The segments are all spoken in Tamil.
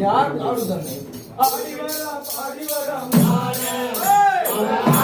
யார் ஆடுதாங்க அடிவரம் அடிவரம்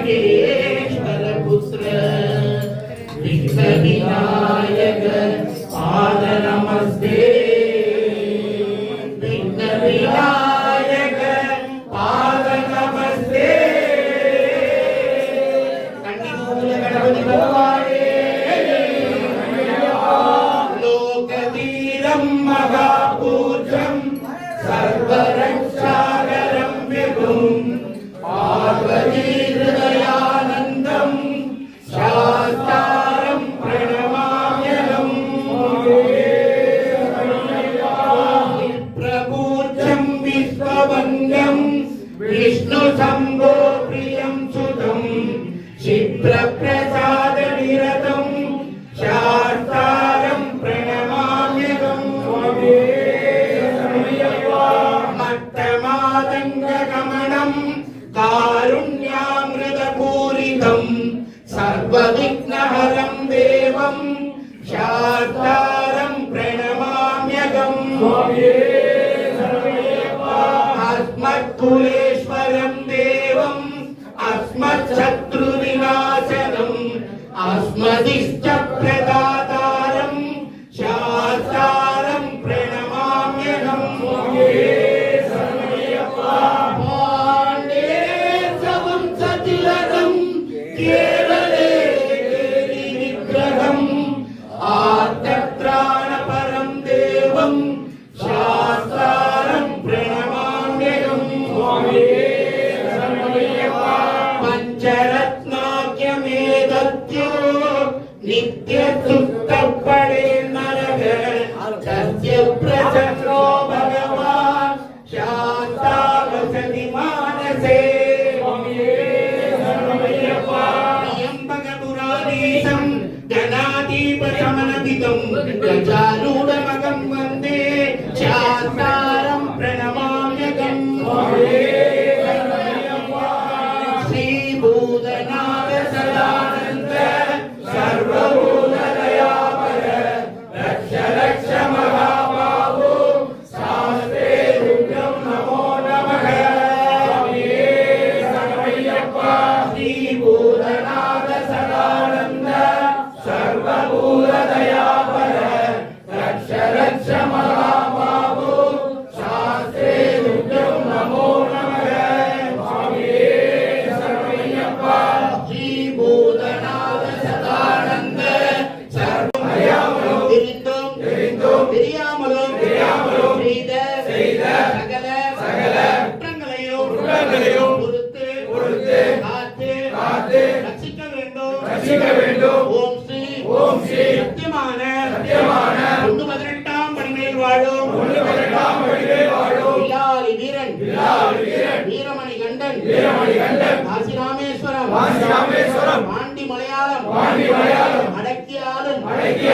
Okay. पादङ्गगमनम् कारुण्यामृतपूरितम् सर्वविघ्नहरम्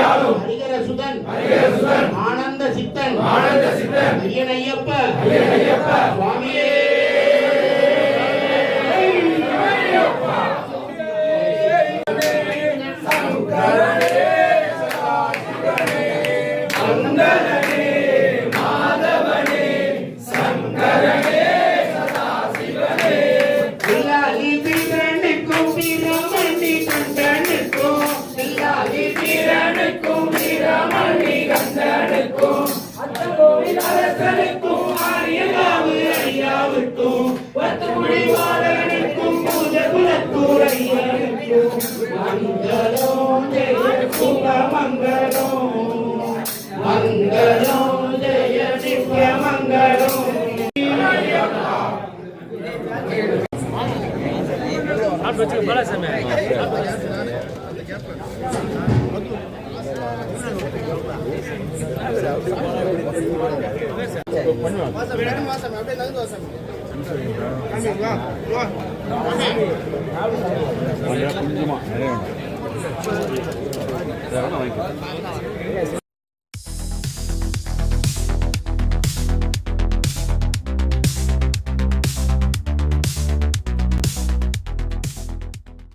ஆளும் ஆனந்த சித்தன். ஆனந்த சித்தன். ஐயன் ஐயப்ப ஐயன் ஐயப்ப சுவாமியே கொஞ்சமா நிறைய வேணும்